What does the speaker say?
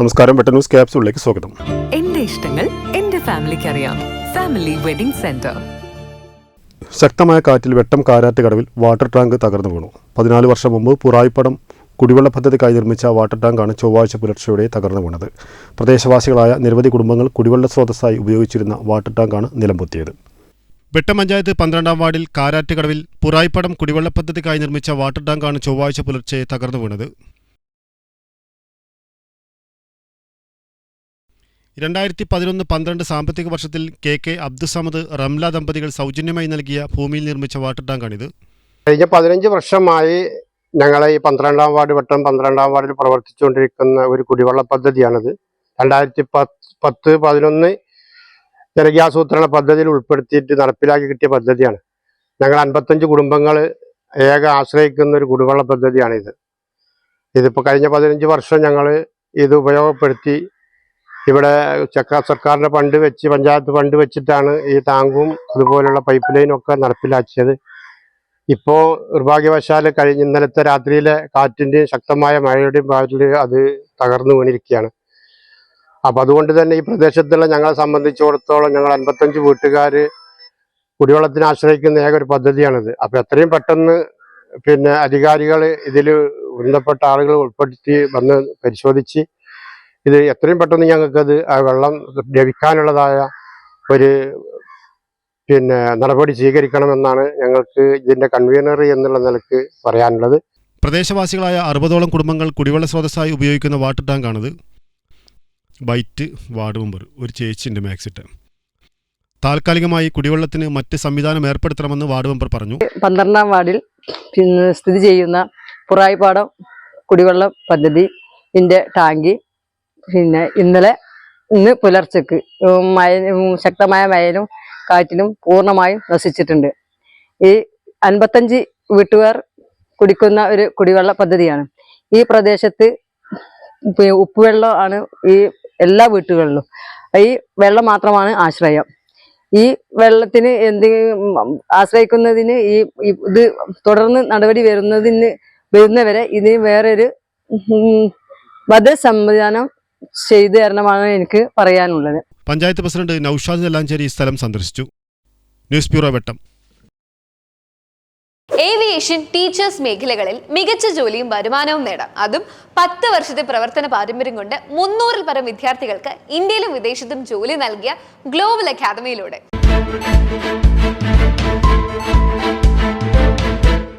നമസ്കാരം വെട്ട ന്യൂസ് ക്യാപ്സിലേക്ക് സ്വാഗതം. എന്റെ ഇഷ്ടങ്ങൾ എന്റെ ഫാമിലിക്ക് അറിയാം ഫാമിലി വെഡിംഗ് സെന്റർ. ശക്തമായ കാറ്റിൽ വെട്ടം കാരാറ്റ് കടവിൽ വാട്ടർ ടാങ്ക് തകർന്നു വീണു. പതിനാല് വർഷം മുമ്പ് പുറായിപ്പടം കുടിവെള്ള പദ്ധതിക്കായി നിർമ്മിച്ച വാട്ടർ ടാങ്കാണ് ചൊവ്വാഴ്ച പുലർച്ചയോടെ തകർന്നു വീണത്. പ്രദേശവാസികളായ നിരവധി കുടുംബങ്ങൾ കുടിവെള്ള സ്രോതസ്സായി ഉപയോഗിച്ചിരുന്ന വാട്ടർ ടാങ്കാണ് നിലംപൊത്തിയത്. വെട്ടം പഞ്ചായത്ത് പന്ത്രണ്ടാം വാർഡിൽ കാരാറ്റ് കടവിൽ പുറായിപ്പടം കുടിവെള്ള പദ്ധതിക്കായി നിർമ്മിച്ച വാട്ടർ ടാങ്കാണ് ചൊവ്വാഴ്ച പുലർച്ചെ തകർന്നു വീണത്. രണ്ടായിരത്തി പതിനൊന്ന് പന്ത്രണ്ട് സാമ്പത്തിക വർഷത്തിൽ കെ കെ അബ്ദുസമദ് റംല ദമ്പതികൾ സൗജന്യമായി നൽകിയ ഭൂമിയിൽ നിർമ്മിച്ച വാട്ടർ ടാങ്കാണിത്. കഴിഞ്ഞ പതിനഞ്ച് വർഷമായി ഞങ്ങൾ ഈ പന്ത്രണ്ടാം വാർഡ് വട്ടം പന്ത്രണ്ടാം വാർഡിൽ പ്രവർത്തിച്ചുകൊണ്ടിരിക്കുന്ന ഒരു കുടിവെള്ള പദ്ധതിയാണിത്. രണ്ടായിരത്തി പത്ത് പത്ത് പതിനൊന്ന് ജനകീയാസൂത്രണ പദ്ധതിയിൽ ഉൾപ്പെടുത്തിയിട്ട് നടപ്പിലാക്കി കിട്ടിയ പദ്ധതിയാണ്. ഞങ്ങൾ അൻപത്തഞ്ച് കുടുംബങ്ങൾ ഏക ആശ്രയിക്കുന്ന ഒരു കുടിവെള്ള പദ്ധതിയാണിത്. ഇതിപ്പോൾ കഴിഞ്ഞ പതിനഞ്ച് വർഷം ഞങ്ങൾ ഇത് ഉപയോഗപ്പെടുത്തി ഇവിടെ ചക്ക സർക്കാരിന്റെ ഫണ്ട് വെച്ച് പഞ്ചായത്ത് ഫണ്ട് വെച്ചിട്ടാണ് ഈ ടാങ്കും അതുപോലെയുള്ള പൈപ്പ് ലൈനും ഒക്കെ നടപ്പിലാക്കിയത്. ഇപ്പോൾ നിർഭാഗ്യവശാൽ കഴിഞ്ഞ ഇന്നലത്തെ രാത്രിയിലെ കാറ്റിന്റെയും ശക്തമായ മഴയുടെയും ഭാഗത്തിൽ അത് തകർന്നു വീണിരിക്കുകയാണ്. അപ്പം അതുകൊണ്ട് തന്നെ ഈ പ്രദേശത്തുള്ള ഞങ്ങളെ സംബന്ധിച്ചിടത്തോളം ഞങ്ങൾ അൻപത്തഞ്ച് വീട്ടുകാർ കുടിവെള്ളത്തിന് ആശ്രയിക്കുന്ന ഏക ഒരു പദ്ധതിയാണിത്. അപ്പോൾ എത്രയും പെട്ടെന്ന് പിന്നെ അധികാരികൾ ഇതിൽ ബന്ധപ്പെട്ട ആളുകൾ ഉൾപ്പെടുത്തി വന്ന് പരിശോധിച്ച് ഇത് എത്രയും പെട്ടെന്ന് ഞങ്ങൾക്കത് ആ വെള്ളം ലഭിക്കാനുള്ളതായ ഒരു പിന്നെ നടപടി സ്വീകരിക്കണമെന്നാണ് ഞങ്ങൾക്ക് ഇതിന്റെ കൺവീനർ എന്നുള്ള നിലയ്ക്ക് പറയാനുള്ളത്. പ്രദേശവാസികളായ അറുപതോളം കുടുംബങ്ങൾ കുടിവെള്ള സ്രോതസ്സായി ഉപയോഗിക്കുന്ന വാട്ടർ ടാങ്കാണത്. ബൈറ്റ് വാർഡ് മെമ്പർ ഒരു ചേച്ചിന്റെ മാക്സിറ്റ് താൽക്കാലികമായി കുടിവെള്ളത്തിന് മറ്റ് സംവിധാനം ഏർപ്പെടുത്തണമെന്ന് വാർഡ് മെമ്പർ പറഞ്ഞു. പന്ത്രണ്ടാം വാർഡിൽ സ്ഥിതി ചെയ്യുന്ന പുറായിപ്പാടം കുടിവെള്ള പദ്ധതി ടാങ്കി പിന്നെ ഇന്നലെ ഇന്ന് പുലർച്ചക്ക് മഴ ശക്തമായ മഴയിലും കാറ്റിലും പൂർണമായും നശിച്ചിട്ടുണ്ട്. ഈ അൻപത്തഞ്ച് വീട്ടുകാർ കുടിക്കുന്ന ഒരു കുടിവെള്ള പദ്ധതിയാണ്. ഈ പ്രദേശത്ത് ഉപ്പുവെള്ളം ആണ് ഈ എല്ലാ വീട്ടുകളിലും. ഈ വെള്ളം മാത്രമാണ് ആശ്രയം. ഈ വെള്ളത്തിന് എന്തെങ്കിലും ആശ്രയിക്കുന്നതിന് ഈ ഇത് തുടർന്ന് നടപടി വരുന്നതിന് വരുന്നവരെ ഇതിന് വേറൊരു വധ സംവിധാനം ചെയ്തു തരണമെന്നാണ് എനിക്ക് പറയാനുള്ളത്. പഞ്ചായത്ത് പ്രസിഡന്റ് നൌഷാദ് നെല്ലാഞ്ചേരി സ്ഥലം സന്ദർശിച്ചു. News bureau Vettam. Aviation teachers മേഖലകളിൽ മികച്ച ജോലിയും വരുമാനവും നേടാം. അതും പത്ത് വർഷത്തെ പ്രവർത്തന പാരമ്പര്യം കൊണ്ട് മുന്നൂറിൽ പരം വിദ്യാർത്ഥികൾക്ക് ഇന്ത്യയിലും വിദേശത്തും ജോലി നൽകിയ ഗ്ലോബൽ അക്കാദമിയിലൂടെ.